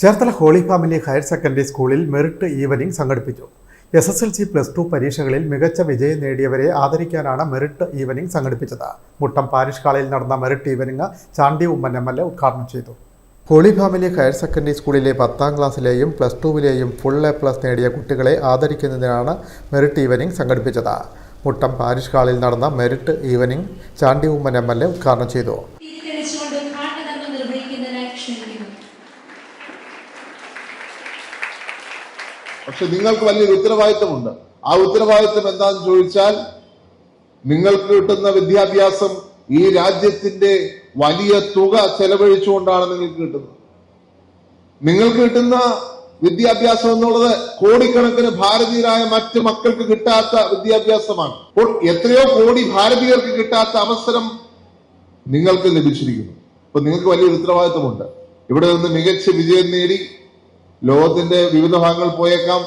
Cherthala holy family higher secondary സ്കൂളിൽ merit evening സംഘടിപ്പിച്ചു. S S L C plus two പരീക്ഷകളിൽ മികച്ച വിജയം നേടിയവരെ ആദരിക്കാനാണ് മെറിറ്റ് ഈവനിംഗ് സംഘടിപ്പിച്ചത്. മുട്ടം പാരിഷ് ഹാളിൽ നടന്ന merit evening Chandy Oommen M L A ഉദ്ഘാടനം ചെയ്തു. ഹോളി ഫാമിലി ഹയർ സെക്കൻഡറി സ്കൂളിലെ പത്താം ക്ലാസ്സിലെയും പ്ലസ് ടുവിലെയും ഫുൾ എ പ്ലസ് നേടിയ കുട്ടികളെ ആദരിക്കുന്നതിനാണ് മെറിറ്റ് ഈവനിംഗ് സംഘടിപ്പിച്ചത്. മുട്ടം പാരിഷ് ഹാളിൽ നടന്ന merit evening Chandy Oommen M L A ഉദ്ഘാടനം ചെയ്തു. പക്ഷെ നിങ്ങൾക്ക് വലിയൊരു ഉത്തരവാദിത്തമുണ്ട്. ആ ഉത്തരവാദിത്തം എന്താന്ന് ചോദിച്ചാൽ നിങ്ങൾക്ക് കിട്ടുന്ന വിദ്യാഭ്യാസം ഈ രാജ്യത്തിന്റെ വലിയ തുക ചെലവഴിച്ചുകൊണ്ടാണ് നിങ്ങൾക്ക് കിട്ടുന്നത്. നിങ്ങൾക്ക് കിട്ടുന്ന വിദ്യാഭ്യാസം എന്നുള്ളത് കോടിക്കണക്കിന് ഭാരതീയരായ മറ്റ് മക്കൾക്ക് കിട്ടാത്ത വിദ്യാഭ്യാസമാണ്. അപ്പോൾ എത്രയോ കോടി ഭാരതീയർക്ക് കിട്ടാത്ത അവസരം നിങ്ങൾക്ക് ലഭിച്ചിരിക്കുന്നു. അപ്പൊ നിങ്ങൾക്ക് വലിയ ഉത്തരവാദിത്തമുണ്ട്. ഇവിടെ നിന്ന് മികച്ച വിജയം നേടി ലോകത്തിന്റെ വിവിധ ഭാഗങ്ങൾ പോയേക്കാം.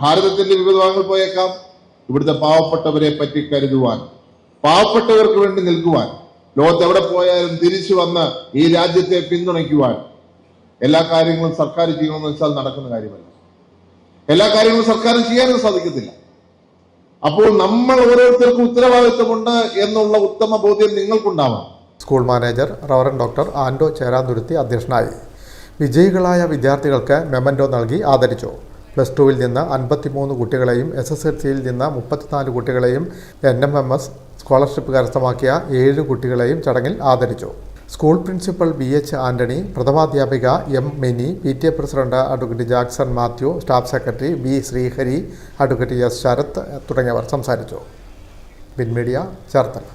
ഭാരതത്തിന്റെ വിവിധ ഭാഗങ്ങൾ പോയേക്കാം. ഇവിടുത്തെ പാവപ്പെട്ടവരെ പറ്റി കരുതുവാൻ പാവപ്പെട്ടവർക്ക് വേണ്ടി നിൽക്കുവാൻ ലോകത്ത് എവിടെ പോയാലും തിരിച്ചു വന്ന് ഈ രാജ്യത്തെ പിന്തുണയ്ക്കുവാൻ എല്ലാ കാര്യങ്ങളും സർക്കാർ ചെയ്യണമെന്ന് വെച്ചാൽ നടക്കുന്ന കാര്യമല്ല. എല്ലാ കാര്യങ്ങളും സർക്കാർ ചെയ്യാനും സാധിക്കത്തില്ല. അപ്പോൾ നമ്മൾ ഓരോരുത്തർക്കും ഉത്തരവാദിത്വമുണ്ട് എന്നുള്ള ഉത്തമ ബോധ്യം നിങ്ങൾക്കുണ്ടാവണം. School manager reverend doctor Ando Cherathuruthy അധ്യക്ഷനായി. വിജയികളായ വിദ്യാർത്ഥികൾക്ക് മെമന്റോ നൽകി ആദരിച്ചു. പ്ലസ് ടുവിൽ നിന്ന് അൻപത്തിമൂന്ന് കുട്ടികളെയും എസ് എസ് എൽ സിയിൽ നിന്ന് മുപ്പത്തിനാല് കുട്ടികളെയും N M M S scholarship കരസ്ഥമാക്കിയ ഏഴ് കുട്ടികളെയും ചടങ്ങിൽ ആദരിച്ചു. School principal B H Antony പ്രഥമാധ്യാപിക M Mini P T A president advocate Jackson Mathew staff secretary B Sreehari advocate S Sarath തുടങ്ങിയവർ സംസാരിച്ചു. ബിൻമീഡിയ ചേർത്തല.